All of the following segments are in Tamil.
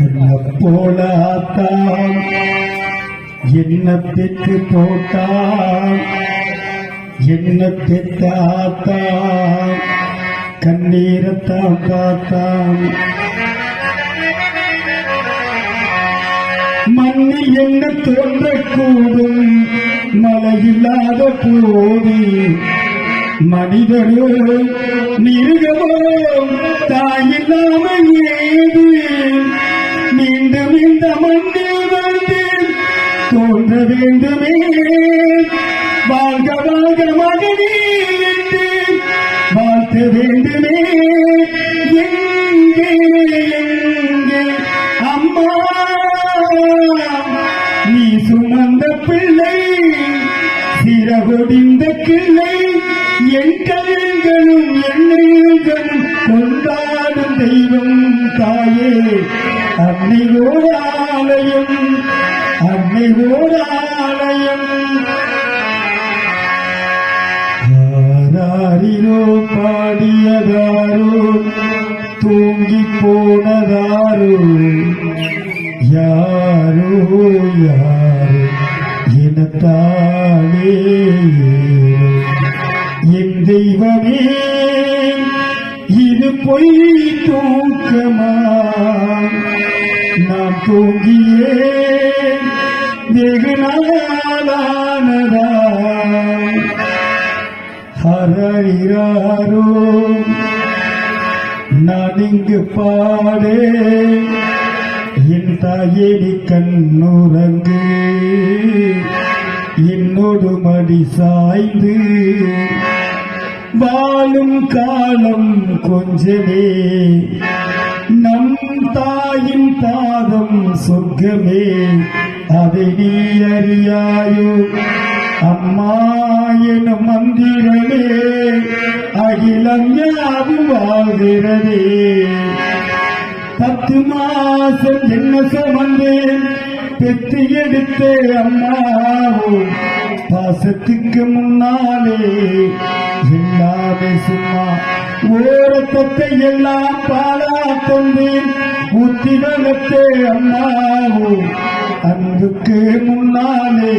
கண்ண போல ஆத்தான் என்ன பெற்று போட்டான்? என்ன பெற்ற ஆத்தான் கண்ணீரத்தான் பார்த்தான் மண்ணில் என்ன தோன்றக்கூடும்? மழையில்லாத போது. மனிதரோ மிருகமோ தாயில்லாமல் ஏது? வேண்டுமே வாழ்க வாழ்க மகனே என்று வாழ்த்த வேண்டுமே. எங்கே எங்கே அம்மா நீ சுமந்த பிள்ளை சிறகொடிந்த கிள்ளை என் கண்களும் கொண்டாடும் தெய்வம் தாயே. அன்னை ஆலயம் அன்னை ஓராலயம் பாடியதாரோ தூங்கி போனதாரோ யாரோ யாரோ எனத்தானே என் தெய்வமே இது பொய் தூக்கமா? நான் தூங்கியே வெகு நாளானதா நான் இங்கு பாடே. என் தாயே நீ கண்ணுறங்கு. என்னோடு மடி சாய்ந்து. வாழும் காலம் கொஞ்சமே. நம் தாயின் பாதம் சொர்க்கமே அதை நீ அறியாயோ? அம்மா எனும் மந்திரமே அகிலம் யாவும் வாழ்கிறதே. பத்து மாசம் என்ன சுமந்தேன்? பெத்து எடுத்தே அம்மாவோ? பாசத்துக்கு முன்னாலே எல்லாமே சும்மா ஓரத்தத்தை எல்லாம் பாலா கொண்டு ஊத்தி வளர்த்தே அண்ணாவோ அன்புக்கு முன்னாலே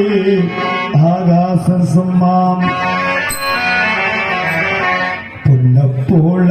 ஆகாசம் சும்மா பொன்ன போல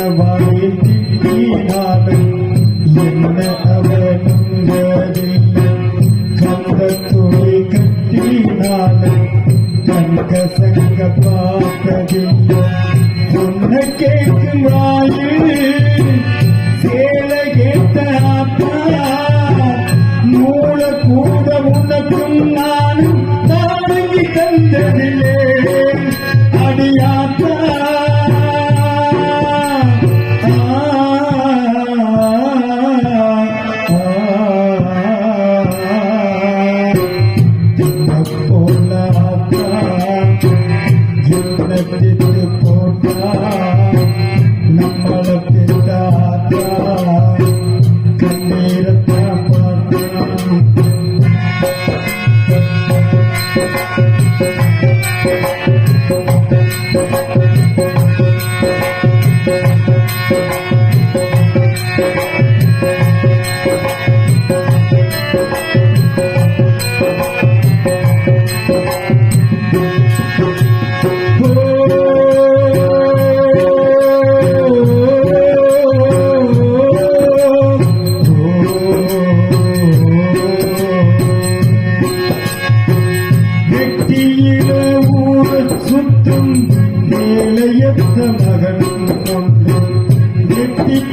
என்ன என்ன அவனுங்கதில்லை கந்த துணி கட்டினாலும் சங்க பார்த்ததில்லை கேட்கும் வாயில் சேலை கேட்ட ஆத்தா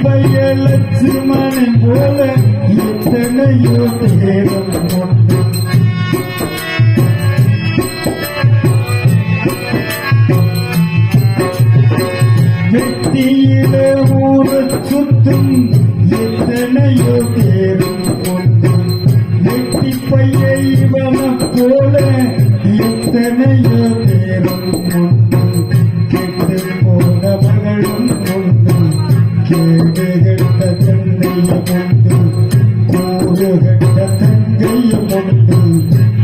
பைய லட்சுமணி போல எத்தனையோ தேவம் கொண்டு வெட்டியிட ஊர சுத்தும் கேடு கெட்ட தந்தையும் கொண்டு கூறு தங்கையும்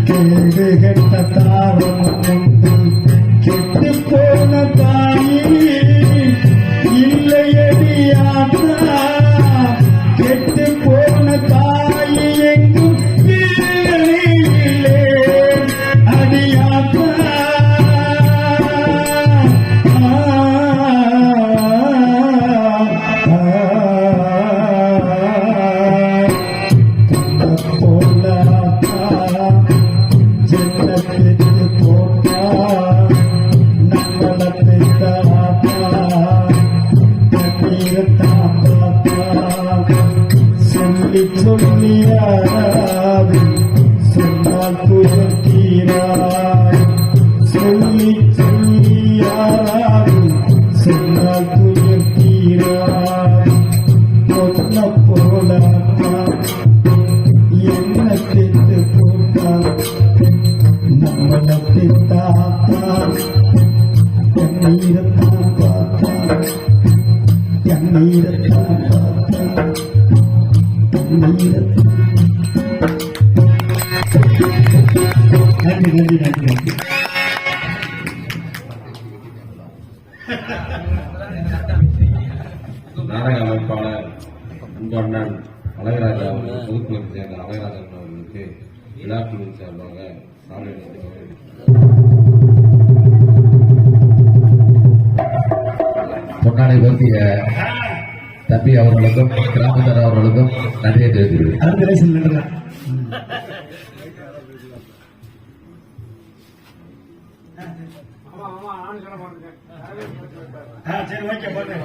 கேடு தாரம் கெட்டு போன தாயே சொல்லி சொல்லியாராது சொன்னால் புகழ் தீராய் சொல்லி சொல்லியாராது. சொன்னால் புகழ் தீராய் பொன்ன போலாத்தா நன்றி நன்றி நன்றி நன்றி நாடக அமைப்பாளர் அன்பண்ணன் அழகராஜா அவர்கள் பொதுக்குழுவை சேர்ந்த அழகராஜன் அவர்களுக்கு விழாக்குழுவின் சார்பாக சாலை பொன்னாடை பற்றிய தம்பி அவர்களுக்கும் கிராமத்தார் அவர்களுக்கும் நன்றியை தெரிவித்துள்ளேன் சரி ஓகே போட்டு